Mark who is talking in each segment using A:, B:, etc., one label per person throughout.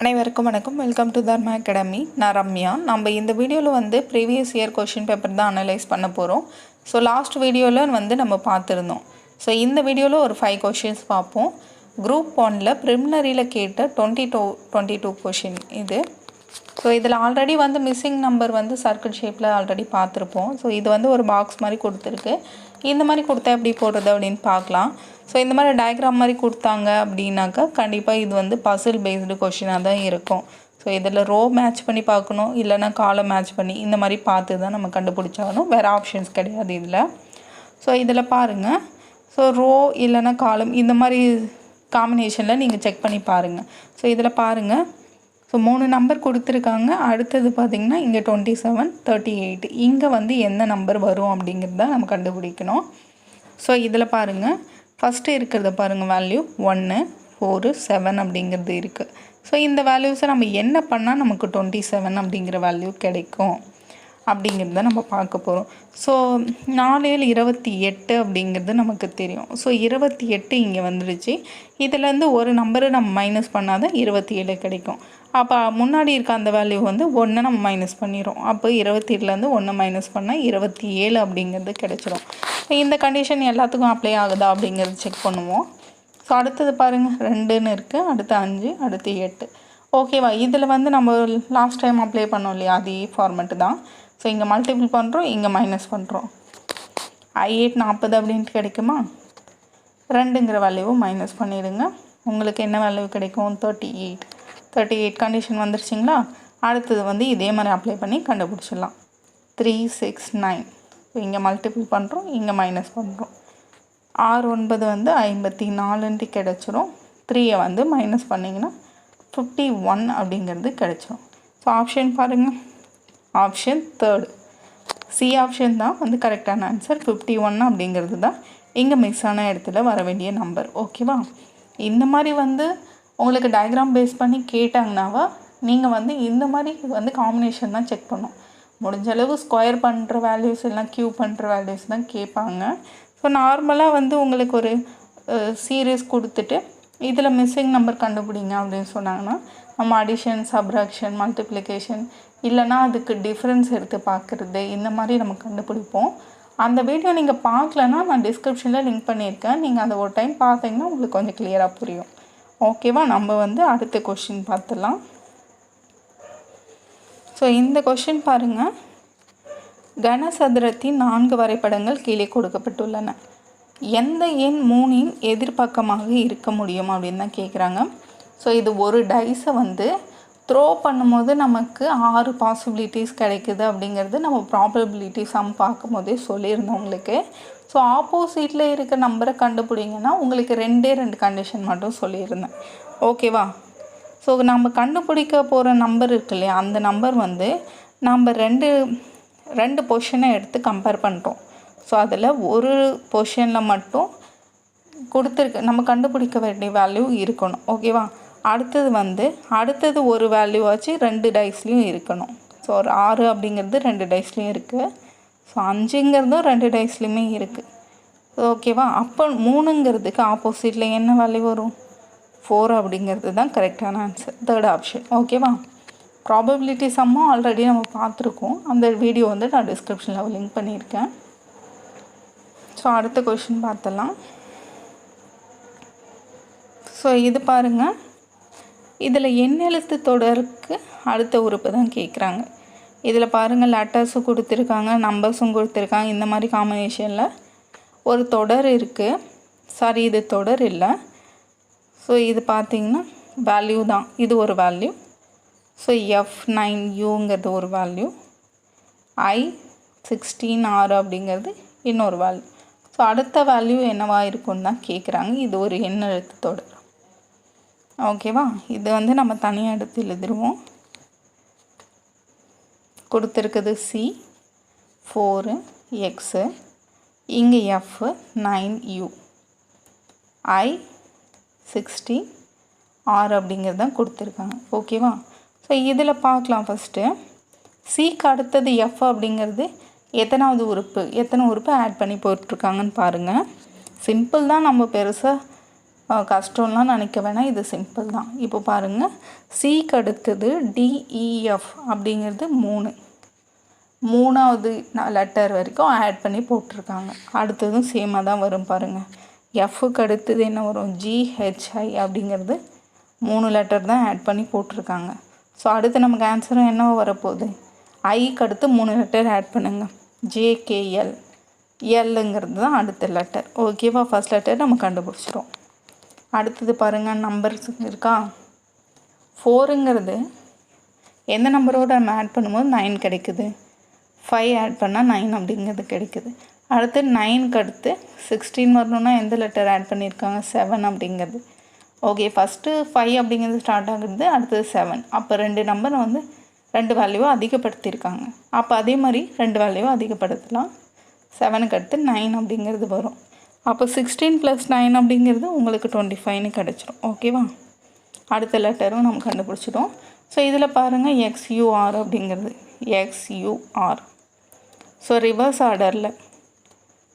A: அனைவருக்கும் வணக்கம். Welcome to Dharma academy நான் ரம்யா. நம்ம இந்த வீடியோவில் வந்து ப்ரீவியஸ் இயர் கொஷின் பேப்பர் தான் அனலைஸ் பண்ண போகிறோம் ஸோ லாஸ்ட் வீடியோவில் வந்து நம்ம பார்த்துருந்தோம். ஸோ இந்த வீடியோவில் ஒரு ஃபைவ் கொஷின்ஸ் பார்ப்போம். குரூப் ஒனில் ப்ரிமினரியில் கேட்ட twenty two twenty two question இது. ஸோ இதில் ஆல்ரெடி வந்து மிஸ்ஸிங் நம்பர் வந்து சர்க்கிள் ஷேப்பில் ஆல்ரெடி பார்த்துருப்போம். ஸோ இது வந்து ஒரு பாக்ஸ் மாதிரி கொடுத்துருக்கு. இந்த மாதிரி கொடுத்தா எப்படி போடுறது அப்படின்னு பார்க்கலாம். ஸோ இந்த மாதிரி டயக்ராம் மாதிரி கொடுத்தாங்க அப்படின்னாக்கா கண்டிப்பாக இது வந்து பசில் பேஸ்டு கொஷினாக தான் இருக்கும். ஸோ இதில் ரோ மேட்ச் பண்ணி பார்க்கணும் இல்லைன்னா காலம் மேட்ச் பண்ணி இந்த மாதிரி பார்த்து தான் நம்ம கண்டுபிடிச்சாகணும். வேறு ஆப்ஷன்ஸ் கிடையாது இதில். ஸோ இதில் பாருங்கள் ஸோ ரோ இல்லைன்னா காலம் இந்த மாதிரி காம்பினேஷனில் நீங்கள் செக் பண்ணி பாருங்கள் ஸோ இதில் பாருங்கள் ஸோ மூணு நம்பர் கொடுத்துருக்காங்க. அடுத்தது பார்த்திங்கன்னா இங்கே டுவெண்ட்டி செவன் தேர்ட்டி எயிட் இங்கே வந்து எந்த நம்பர் வரும் அப்படிங்கிறத நம்ம கண்டுபிடிக்கணும். ஸோ இதில் பாருங்கள் ஃபஸ்ட்டு இருக்கிறத பாருங்கள் வேல்யூ ஒன்று ஃபோரு செவன் அப்படிங்கிறது இருக்குது ஸோ இந்த வேல்யூஸை நம்ம என்ன பண்ணால் நமக்கு டுவெண்ட்டி செவன் அப்படிங்கிற வேல்யூ கிடைக்கும். அப்படிங்கிறத நம்ம பார்க்க போகிறோம் ஸோ நாலேழு இருபத்தி எட்டு அப்படிங்கிறது நமக்கு தெரியும். ஸோ இருபத்தி எட்டு இங்கே வந்துடுச்சு இதுலேருந்து ஒரு நம்பரை நம்ம மைனஸ் பண்ணால் தான் இருபத்தி ஏழு கிடைக்கும். அப்போ முன்னாடி இருக்க அந்த வேல்யூ வந்து ஒன்று நம்ம மைனஸ் பண்ணிடுறோம் அப்போ இருபத்தி ஏழுலேருந்து ஒன்று மைனஸ் பண்ணால் இருபத்தி ஏழு அப்படிங்கிறது கிடைச்சிரும். இந்த கண்டிஷன் எல்லாத்துக்கும் அப்ளை ஆகுதா அப்படிங்கிறது செக் பண்ணுவோம். ஸோ அடுத்தது பாருங்கள் ரெண்டுன்னு இருக்குது அடுத்து அஞ்சு அடுத்து எட்டு. ஓகேவா இதில் வந்து நம்ம லாஸ்ட் டைம் அப்ளை பண்ணோம் இல்லையா? அதே ஃபார்மெட்டு தான். ஸோ இங்கே மல்டிபிள் பண்ணுறோம் இங்கே மைனஸ் பண்ணுறோம் ஐ எயிட் நாற்பது அப்படின்ட்டு கிடைக்குமா? ரெண்டுங்கிற வேல்யூவும் மைனஸ் பண்ணிவிடுங்க உங்களுக்கு என்ன வேல்யூ கிடைக்கும்? Thirty eight thirty eight condition வந்துருச்சிங்களா? அடுத்தது வந்து இதே மாதிரி அப்ளை பண்ணி கண்டுபிடிச்சிடலாம். த்ரீ சிக்ஸ் நைன் இங்கே மல்டிபிள் பண்ணுறோம் இங்கே மைனஸ் பண்ணுறோம் ஆறு ஒன்பது வந்து ஐம்பத்தி நாலுன்ட்டு கிடச்சிரும். த்ரீயை வந்து மைனஸ் பண்ணிங்கன்னா ஃபிஃப்டி ஒன் அப்படிங்கிறது கிடச்சிரும். ஸோ ஆப்ஷன் பாருங்கள் ஆப்ஷன் தேர்டு சி ஆப்ஷன் தான் வந்து கரெக்டான ஆன்சர் ஃபிஃப்டி ஒன் அப்படிங்கிறது தான் இங்கே மிஸ் ஆன இடத்துல வர வேண்டிய நம்பர் ஓகேவா இந்த மாதிரி வந்து உங்களுக்கு டயக்ராம் பேஸ் பண்ணி கேட்டாங்கனாவா நீங்கள் வந்து இந்த மாதிரி வந்து காம்பினேஷன் தான் செக் பண்ணும். முடிஞ்ச அளவு ஸ்கொயர் பண்ணுற வேல்யூஸ் எல்லாம் க்யூ பண்ணுற வேல்யூஸ் தான் கேட்பாங்க. ஸோ நார்மலாக வந்து உங்களுக்கு ஒரு சீரியஸ் கொடுத்துட்டு இதில் மிஸ்ஸிங் நம்பர் கண்டுபிடிங்க அப்படின்னு சொன்னாங்கன்னா நம்ம அடிஷன் சப்ராக்ஷன் மல்டிப்ளிகேஷன் இல்லைனா அதுக்கு டிஃப்ரென்ஸ் எடுத்து பார்க்குறது இந்த மாதிரி நம்ம கண்டுபிடிப்போம். அந்த வீடியோ நீங்கள் பார்க்கலன்னா நான் டிஸ்கிரிப்ஷனில் லிங்க் பண்ணியிருக்கேன். நீங்கள் அதை ஒரு டைம் பார்த்தீங்கன்னா உங்களுக்கு கொஞ்சம் கிளியராக புரியும். ஓகேவா நம்ம வந்து அடுத்த கொஷின் பார்த்துடலாம். ஸோ இந்த கொஷின் பாருங்கள் கனசதுரத்தின் நான்கு வரைபடங்கள் கீழே கொடுக்கப்பட்டுள்ளன. எந்த எண் மூணின் எதிர்பக்கமாக இருக்க முடியும் அப்படின்னு தான் கேட்குறாங்க ஸோ இது ஒரு டைஸை வந்து த்ரோ பண்ணும்போது நமக்கு ஆறு பாசிபிலிட்டிஸ் கிடைக்குது அப்படிங்கிறது நம்ம ப்ராபபிலிட்டி சம் பார்க்கும்போதே சொல்லியிருந்தோம் உங்களுக்கு. ஸோ ஆப்போசிட்டில் இருக்க நம்பரை கண்டுபிடிங்கன்னா உங்களுக்கு ரெண்டே ரெண்டு கண்டிஷன் மட்டும் சொல்லியிருந்தேன். ஓகேவா ஸோ நம்ம கண்டுபிடிக்க போகிற நம்பர் இருக்கு இல்லையா? அந்த நம்பர் வந்து நம்ம ரெண்டு ரெண்டு பொஷனை எடுத்து கம்பேர் பண்ணுறோம் ஸோ அதில் ஒரு பொஷனில் மட்டும் கொடுத்துருக்கு நம்ம கண்டுபிடிக்க வேண்டிய வேல்யூ இருக்கணும். ஓகேவா அடுத்தது வந்து அடுத்தது ஒரு வேல்யூ வச்சு ரெண்டு டைஸ்லேயும் இருக்கணும். ஸோ ஒரு ஆறு அப்படிங்கிறது ரெண்டு டைஸ்லேயும் இருக்குது ஸோ அஞ்சுங்கிறதும் ரெண்டு டைஸ்லேயுமே இருக்குது ஓகேவா அப்போ மூணுங்கிறதுக்கு ஆப்போசிட்டில் என்ன வேல்யூ வரும்? ஃபோர் அப்படிங்கிறது தான் கரெக்டான ஆன்சர் தேர்ட் ஆப்ஷன் ஓகேவா ப்ராபபிலிட்டி சம்மும் ஆல்ரெடி நம்ம பார்த்துருக்கோம். அந்த வீடியோ வந்து நான் டிஸ்கிரிப்ஷனில் லிங்க் பண்ணியிருக்கேன். ஸோ அடுத்த கொஷின் பார்த்தலாம் ஸோ இது பாருங்கள் இதில் எண்ணெழுத்து தொடருக்கு அடுத்த உறுப்பு தான் கேட்குறாங்க. இதில் பாருங்கள் லெட்டர்ஸும் கொடுத்துருக்காங்க நம்பர்ஸும் கொடுத்துருக்காங்க. இந்த மாதிரி காம்பினேஷனில் ஒரு தொடர் இருக்குது சாரி இது தொடர் இல்லை. ஸோ இது பார்த்திங்கன்னா வேல்யூ தான். இது ஒரு வேல்யூ ஸோ எஃப் நைன் யூங்கிறது ஒரு வேல்யூ ஐ சிக்ஸ்டீன் ஆறு அப்படிங்கிறது இன்னொரு வேல்யூ ஸோ அடுத்த வேல்யூ என்னவாக இருக்குன்னு தான் கேட்குறாங்க. இது ஒரு எண்ணெழுத்து தொடர். ஓகேவா இது வந்து நம்ம தனியாக எடுத்து எழுதிடுவோம் கொடுத்துருக்குது சி ஃபோரு எக்ஸு இங்கே F nine U I sixty R அப்படிங்கிறது தான் கொடுத்துருக்காங்க. ஓகேவா ஸோ இதில் பார்க்கலாம் ஃபஸ்ட்டு சிக்கு அடுத்தது எஃப் அப்படிங்கிறது எத்தனாவது உறுப்பு? எத்தனை உறுப்பு ஆட் பண்ணி போட்டிருக்காங்கன்னு பாருங்கள் சிம்பிள் தான் நம்ம பெருசாக கஷ்டம்லாம் நினைக்க வேணாம். இது சிம்பிள் தான். இப்போ பாருங்கள் சிக்கு அடுத்தது டிஇஎஃப் அப்படிங்கிறது மூணு. மூணாவது லெட்டர் வரைக்கும் ஆட் பண்ணி போட்டிருக்காங்க. அடுத்ததும் சேமாக தான் வரும் பாருங்கள் எஃப்க்கு அடுத்தது என்ன வரும்? ஜிஹெச்ஐ அப்படிங்கிறது மூணு லெட்டர் தான் ஆட் பண்ணி போட்டிருக்காங்க. ஸோ அடுத்து நமக்கு ஆன்சரும் என்னவோ வரப்போகுது. ஐக்கு அடுத்து மூணு லெட்டர் ஆட் பண்ணுங்கள் ஜேகேஎல் எல்லுங்கிறது தான் அடுத்த லெட்டர் ஓகேவா ஃபஸ்ட் லெட்டர் நம்ம கண்டுபிடிச்சிரும் அடுத்தது பாருங்கள் நம்பர்ஸ் இருக்கா? ஃபோருங்கிறது எந்த நம்பரோடு நம்ம ஆட் பண்ணும்போது நைன் கிடைக்குது. ஃபைவ் ஆட் பண்ணால் நைன் அப்படிங்கிறது கிடைக்குது. அடுத்து நைனுக்கு அடுத்து சிக்ஸ்டீன் வரணும்னா எந்த லெட்டர் ஆட் பண்ணியிருக்காங்க செவன் அப்படிங்கிறது. ஓகே ஃபஸ்ட்டு ஃபைவ் அப்படிங்கிறது ஸ்டார்ட் ஆகுது அடுத்தது செவன் அப்போ ரெண்டு நம்பரை வந்து ரெண்டு வேல்யூவை அதிகப்படுத்தியிருக்காங்க. அப்போ அதே மாதிரி ரெண்டு வேல்யூவை அதிகப்படுத்தலாம். செவனுக்கு அடுத்து நைன் அப்படிங்கிறது வரும். அப்போ சிக்ஸ்டீன் ப்ளஸ் நைன் அப்படிங்கிறது உங்களுக்கு டுவெண்ட்டி ஃபைவ்னு கிடச்சிரும். ஓகேவா அடுத்த லெட்டரும் நம்ம கண்டுபிடிச்சிட்டோம். ஸோ இதில் பாருங்கள் எக்ஸ்யூஆர் அப்படிங்கிறது. எக்ஸ்யூஆர் ஸோ ரிவர்ஸ் ஆர்டரில்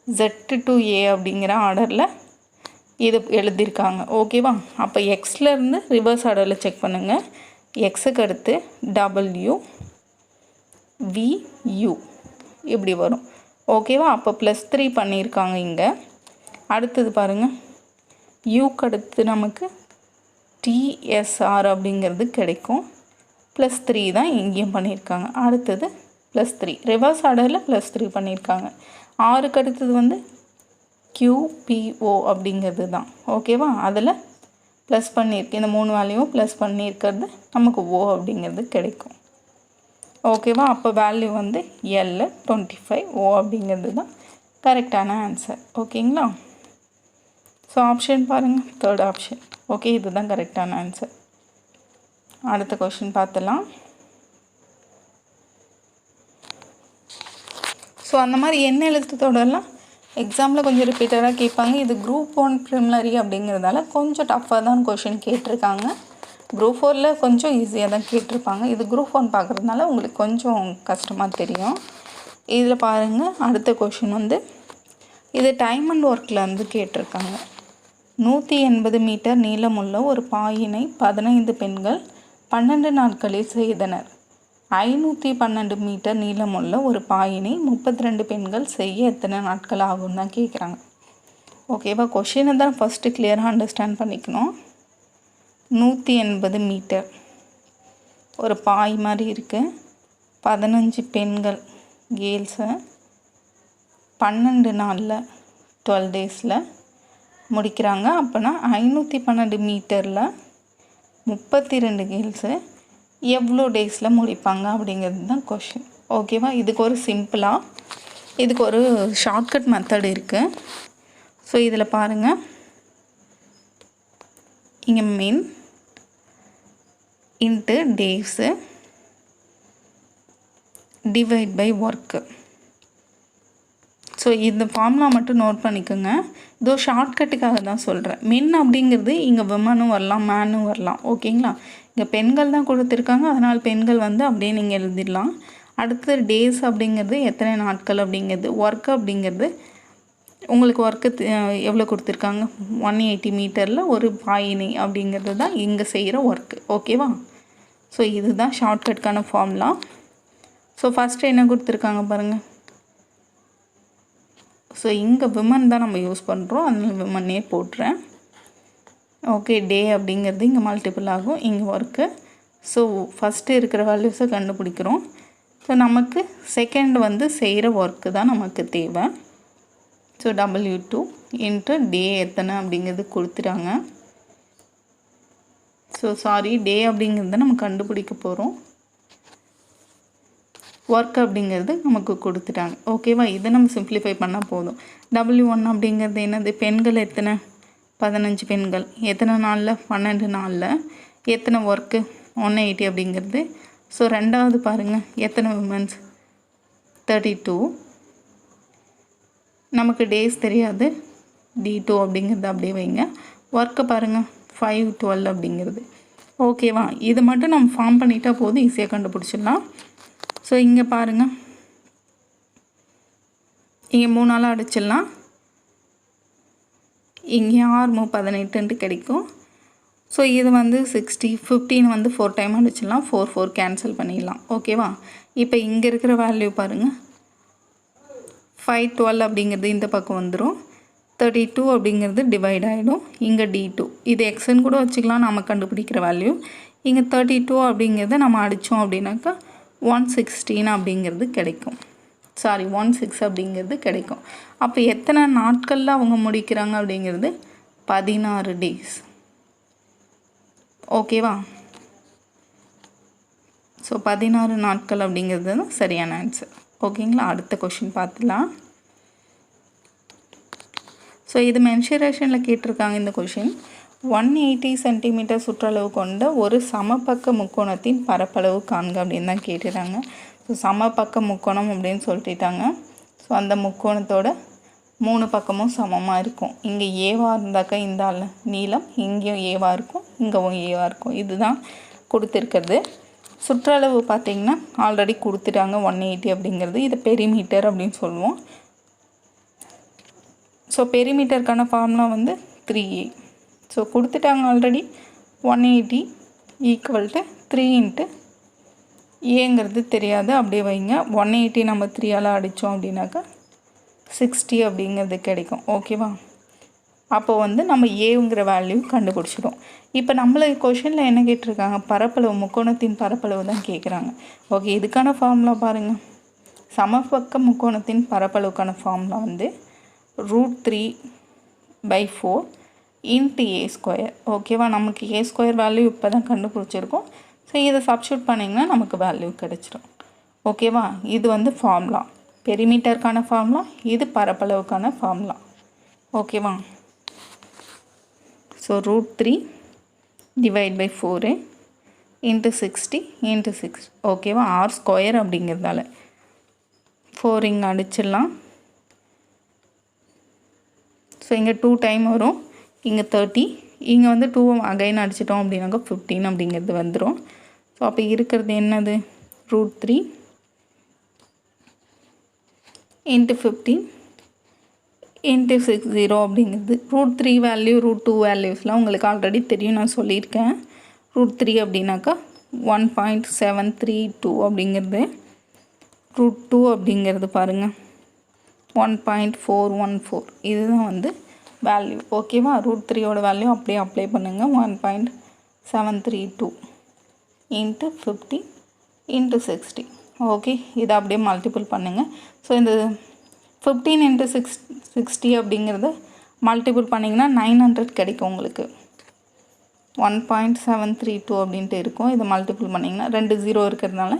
A: ஜெட்டு டு ஏ அப்படிங்கிற ஆர்டரில் இது எழுதியிருக்காங்க. ஓகேவா அப்போ எக்ஸ்லேருந்து ரிவர்ஸ் ஆர்டரில் செக் பண்ணுங்கள் எக்ஸுக்கு அடுத்து டபுள்யூ வியூ இப்படி வரும். ஓகேவா அப்போ ப்ளஸ் த்ரீ பண்ணியிருக்காங்க இங்கே. அடுத்தது பாருங்கள் யூக்கு அடுத்து நமக்கு டிஎஸ்ஆர் அப்படிங்கிறது கிடைக்கும். ப்ளஸ் த்ரீ தான் இங்கேயும் பண்ணியிருக்காங்க. அடுத்தது ப்ளஸ் த்ரீ ரிவர்ஸ் ஆர்டரில் ப்ளஸ் த்ரீ பண்ணியிருக்காங்க. ஆறுக்கு அடுத்தது வந்து கியூபிஓ அப்படிங்கிறது தான். ஓகேவா அதில் ப்ளஸ் பண்ணியிருக்கு. இந்த மூணு வேல்யூவும் ப்ளஸ் பண்ணியிருக்கிறது நமக்கு ஓ அப்படிங்கிறது கிடைக்கும். ஓகேவா அப்போ வேல்யூ வந்து எல் டுவெண்ட்டி ஃபைவ் ஓ அப்படிங்கிறது தான் கரெக்டான ஆன்சர் ஓகேங்களா ஸோ ஆப்ஷன் பாருங்கள் தேர்ட் ஆப்ஷன் ஓகே இதுதான் கரெக்டான ஆன்சர் அடுத்த கொஷின் பார்த்துலாம். ஸோ அந்த மாதிரி என்ன எழுத்துத்தோடலாம் எக்ஸாமில் கொஞ்சம் ரிப்பீட்டடாக கேட்பாங்க. இது குரூப் ஒன் ப்ரிமினரி அப்படிங்கிறதால கொஞ்சம் டஃப்பாக தான் கொஷின் கேட்டிருக்காங்க. குரூப் ஃபோரில் கொஞ்சம் ஈஸியாக தான் கேட்டிருப்பாங்க. இது குரூப் ஒன் பார்க்குறதுனால உங்களுக்கு கொஞ்சம் கஷ்டமாக தெரியும். இதில் பாருங்கள் அடுத்த கொஷின் வந்து இது டைம் அண்ட் ஒர்க்கில் வந்து கேட்டிருக்காங்க. நூற்றி எண்பது மீட்டர் நீளமுள்ள ஒரு பாயினை பதினைந்து பெண்கள் பன்னெண்டு நாட்களில் செய்தனர். ஐநூற்றி பன்னெண்டு மீட்டர் நீளமுள்ள ஒரு பாயினை முப்பத்தி ரெண்டு பெண்கள் செய்ய எத்தனை நாட்கள் ஆகும் தான் கேட்குறாங்க ஓகேவா கொஷினை தான் ஃபஸ்ட்டு கிளியராக அண்டர்ஸ்டாண்ட் பண்ணிக்கணும். நூற்றி எண்பது மீட்டர் ஒரு பாய் மாதிரி இருக்குது பதினஞ்சு பெண்கள் கேர்ள்ஸை பன்னெண்டு நாளில் டுவெல் டேஸில் முடிக்கிறாங்க. அப்போனா ஐநூற்றி பன்னெண்டு மீட்டரில் முப்பத்தி ரெண்டு கேர்ள்ஸு எவ்வளோ டேஸில் முடிப்பாங்க அப்படிங்கிறது தான் கொஷின் ஓகேவா இதுக்கு ஒரு சிம்பிளாக இதுக்கு ஒரு ஷார்ட்கட் மெத்தட் இருக்குது ஸோ இதில் பாருங்கள் இங்கே men into days divide by work so இந்த ஃபார்முலா மட்டும் நோட் பண்ணிக்கோங்க. இதோ ஷார்ட்கட்டுக்காக தான் சொல்கிறேன் மென் அப்படிங்கிறது இங்கே விமனும் வரலாம் மேனும் வரலாம். ஓகேங்களா இங்கே பெண்கள் தான் கொடுத்துருக்காங்க. அதனால் பெண்கள் வந்து அப்படியே நீங்கள் எழுதிடலாம். அடுத்தது டேஸ் அப்படிங்கிறது எத்தனை நாட்கள் அப்படிங்கிறது ஒர்க் அப்படிங்கிறது. உங்களுக்கு ஒர்க்கு எவ்வளோ கொடுத்துருக்காங்க? ஒன் எயிட்டி மீட்டரில் ஒரு பாயினை அப்படிங்கிறது தான் இங்கே செய்கிற ஒர்க்கு ஓகேவா ஸோ இதுதான் ஷார்ட்கட்கான ஃபார்ம்லாம் ஸோ ஃபஸ்ட்டு என்ன கொடுத்துருக்காங்க பாருங்கள் ஸோ இங்கே விமன் தான் நம்ம யூஸ் பண்ணுறோம் அதனால விமன்னே போட்டுறேன். ஓகே டே அப்படிங்கிறது இங்கே மல்டிபிள் ஆகும். இங்கே ஒர்க்கு ஸோ ஃபஸ்ட்டு இருக்கிற வேல்யூஸை கண்டுபிடிக்கிறோம். ஸோ நமக்கு செகண்ட் வந்து செய்கிற ஒர்க்கு தான் நமக்கு தேவை. So W two into day எத்தனை அப்படிங்கிறது கொடுத்துட்டாங்க. ஸோ சாரி டே அப்படிங்கிறத நம்ம கண்டுபிடிக்க போகிறோம் ஒர்க் அப்படிங்கிறது நமக்கு கொடுத்துட்டாங்க. ஓகேவா இதை நம்ம சிம்ப்ளிஃபை பண்ணால் போதும். டபுள்யூ ஒன் அப்படிங்கிறது என்னது? பெண்கள் எத்தனை? பதினஞ்சு பெண்கள். எத்தனை நாளில்? பன்னெண்டு நாளில். எத்தனை ஒர்க்கு ஒன் எயிட்டி அப்படிங்கிறது. ஸோ ரெண்டாவது பாருங்கள் எத்தனை உமன்ஸ் தேர்ட்டி டூ நமக்கு டேஸ் தெரியாது. டி டூ அப்படிங்கிறது அப்படியே வைங்க. ஒர்க்கை பாருங்கள் ஃபைவ் டுவெல் அப்படிங்கிறது. ஓகேவா இது மட்டும் நம்ம ஃபார்ம் பண்ணிட்டா போதும். ஈஸியாக கண்டுபிடிச்சிடலாம். ஸோ இங்கே பாருங்கள் இங்கே மூணு நாளாக அடிச்சிடலாம். இங்கே ஆறு பதினெட்டுன்ட்டு கிடைக்கும். ஸோ இது வந்து சிக்ஸ்டி ஃபிஃப்டீன் வந்து ஃபோர் டைம் அடிச்சிடலாம். ஃபோர் ஃபோர் கேன்சல் பண்ணிடலாம். ஓகேவா இப்போ இங்கே இருக்கிற வேல்யூ பாருங்கள் ஃபைவ் டுவெல் அப்படிங்கிறது இந்த பக்கம் வந்துடும் தேர்ட்டி டூ அப்படிங்கிறது டிவைட் ஆகிடும் இங்கே டி டூ இது எக்ஸ்ன்னு கூட வச்சுக்கலாம். நம்ம கண்டுபிடிக்கிற வேல்யூ இங்கே தேர்ட்டி டூ அப்படிங்கிறத நம்ம அடித்தோம் அப்படின்னாக்கா ஒன் சிக்ஸ்டீன் அப்படிங்கிறது கிடைக்கும். சாரி ஒன் சிக்ஸ் அப்படிங்கிறது கிடைக்கும். அப்போ எத்தனை நாட்களில் அவங்க முடிக்கிறாங்க அப்படிங்கிறது? பதினாறு டேஸ் ஓகேவா ஸோ பதினாறு நாட்கள் அப்படிங்கிறது தான் சரியான ஆன்சர் ஓகேங்களா அடுத்த கொஷின் பார்த்துலாம். ஸோ இது மென்சுரேஷனில் கேட்டிருக்காங்க இந்த கொஷின் ஒன் எயிட்டி சென்டிமீட்டர் சுற்றளவு கொண்ட ஒரு சமபக்க முக்கோணத்தின் பரப்பளவு காண்க அப்படின்னு தான் கேட்டுறாங்க ஸோ சமபக்க முக்கோணம் அப்படின்னு சொல்லிட்டாங்க. ஸோ அந்த முக்கோணத்தோட மூணு பக்கமும் சமமாக இருக்கும். இங்கே ஏவாக இருந்தாக்கா இந்த நீளம் இங்கேயும் ஏவாக இருக்கும் இங்கேவும் ஏவாக இருக்கும். இதுதான் கொடுத்துருக்கிறது. சுற்றளவு பார்த்திங்கன்னா ஆல்ரெடி கொடுத்துட்டாங்க ஒன் எயிட்டி அப்படிங்கிறது. இது பெரிமீட்டர் அப்படின்னு சொல்லுவோம். ஸோ பெரிமீட்டருக்கான ஃபார்முலா வந்து த்ரீ ஏ ஸோ கொடுத்துட்டாங்க already one eighty equal to three into ஏங்கிறது தெரியாது. அப்படியே வைங்க. ஒன் எயிட்டி நம்ம த்ரீயால் அடித்தோம் அப்படின்னாக்கா சிக்ஸ்டி அப்படிங்கிறது கிடைக்கும். ஓகேவா அப்போ வந்து நம்ம ஏங்கிற வேல்யூ கண்டுபிடிச்சிடும் இப்போ நம்மளை கொஷனில் என்ன கேட்டிருக்காங்க? பரப்பளவு முக்கோணத்தின் பரப்பளவு தான் கேட்குறாங்க. ஓகே இதுக்கான ஃபார்முலா பாருங்கள் சமபக்க முக்கோணத்தின் பரப்பளவுக்கான ஃபார்முலா வந்து root three by four into A square ஓகேவா நமக்கு ஏ ஸ்கொயர் வேல்யூ இப்போ தான் கண்டுபிடிச்சிருக்கோம். ஸோ இதை சப்ஸ்டியூட் பண்ணிங்கன்னா நமக்கு வேல்யூ கிடச்சிரும். ஓகேவா இது வந்து ஃபார்ம்லா பெரிமீட்டருக்கான ஃபார்ம்லா இது பரப்பளவுக்கான ஃபார்ம்லா ஓகேவா so root three divide by four into sixty into six ஓகேவா ஆர் ஸ்கொயர் அப்படிங்கிறதால. ஃபோர் இங்கே அடிச்சிடலாம். ஸோ இங்கே டூ டைம் வரும். இங்கே தேர்ட்டி இங்கே வந்து டூ அகைன் அடிச்சிட்டோம் அப்படின்னாக்கா ஃபிஃப்டீன் அப்படிங்கிறது வந்துடும் ஸோ அப்போ இருக்கிறது என்னது? Root three into fifteen into six zero அப்படிங்கிறது. Root three value root two வேல்யூஸ்லாம் உங்களுக்கு ஆல்ரெடி தெரியும் நான் சொல்லியிருக்கேன். ரூட் த்ரீ அப்படின்னாக்கா one point seven three two அப்படிங்கிறது. ரூட் டூ அப்படிங்கிறது பாருங்கள் one point four one four இதுதான் வந்து வேல்யூ ஓகேவா ரூட் த்ரீயோட வேல்யூ அப்படியே அப்ளை பண்ணுங்கள் one point seven three two into fifty into sixty okay இதை அப்படியே மல்டிபிள் பண்ணுங்கள் ஸோ இந்த ஃபிஃப்டீன் இன்ட்டு சிக்ஸ் சிக்ஸ்டி அப்படிங்கிறத மல்டிபிள் பண்ணிங்கன்னா நைன் ஹண்ட்ரட் கிடைக்கும் உங்களுக்கு. One point seven three two அப்படின்ட்டு இருக்கும். இதை மல்டிபிள் பண்ணிங்கன்னா ரெண்டு ஜீரோ இருக்கிறதுனால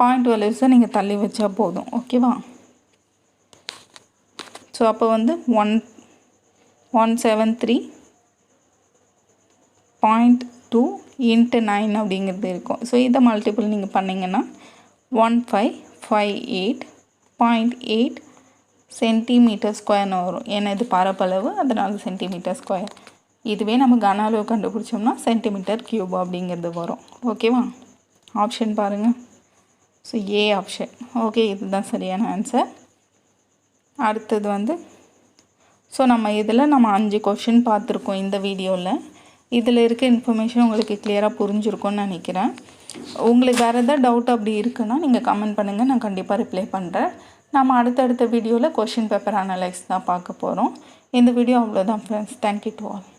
A: பாயிண்ட் வேல்யூஸை நீங்கள் தள்ளி வச்சா போதும். ஓகேவா ஸோ அப்போ வந்து one one seven three point two into nine அப்படிங்கிறது இருக்கும். ஸோ இதை மல்டிபிள் நீங்கள் பண்ணிங்கன்னா one five five eight point eight centimetre ஸ்கொயர்னு வரும். ஏன்னா இது பரப்பளவு அதனால் சென்டிமீட்டர் ஸ்கொயர் இதுவே நம்ம கன அளவு கண்டுபிடிச்சோம்னா சென்டிமீட்டர் க்யூப் அப்படிங்கிறது வரும். ஓகேவா ஆப்ஷன் பாருங்கள் ஸோ ஏ ஆப்ஷன் ஓகே இதுதான் சரியான ஆன்சர் அடுத்தது வந்து ஸோ நம்ம இதில் நம்ம அஞ்சு கொஷின் பார்த்துருக்கோம் இந்த வீடியோவில் இதில் இருக்க இன்ஃபர்மேஷன் உங்களுக்கு கிளியராக புரிஞ்சிருக்கும்னு நினைக்கிறேன். உங்களுக்கு வேறு எதாவது டவுட் அப்படி இருக்குன்னா நீங்கள் கமெண்ட் பண்ணுங்கள் நான் கண்டிப்பாக ரிப்ளை பண்ணுறேன் நம்ம அடுத்தடுத்த வீடியோவில் கொஷின் பேப்பர் அனலைஸ் தான் பார்க்க போகிறோம் இந்த வீடியோ அவ்வளோதான் ஃப்ரெண்ட்ஸ் தேங்க்யூ டு ஆல்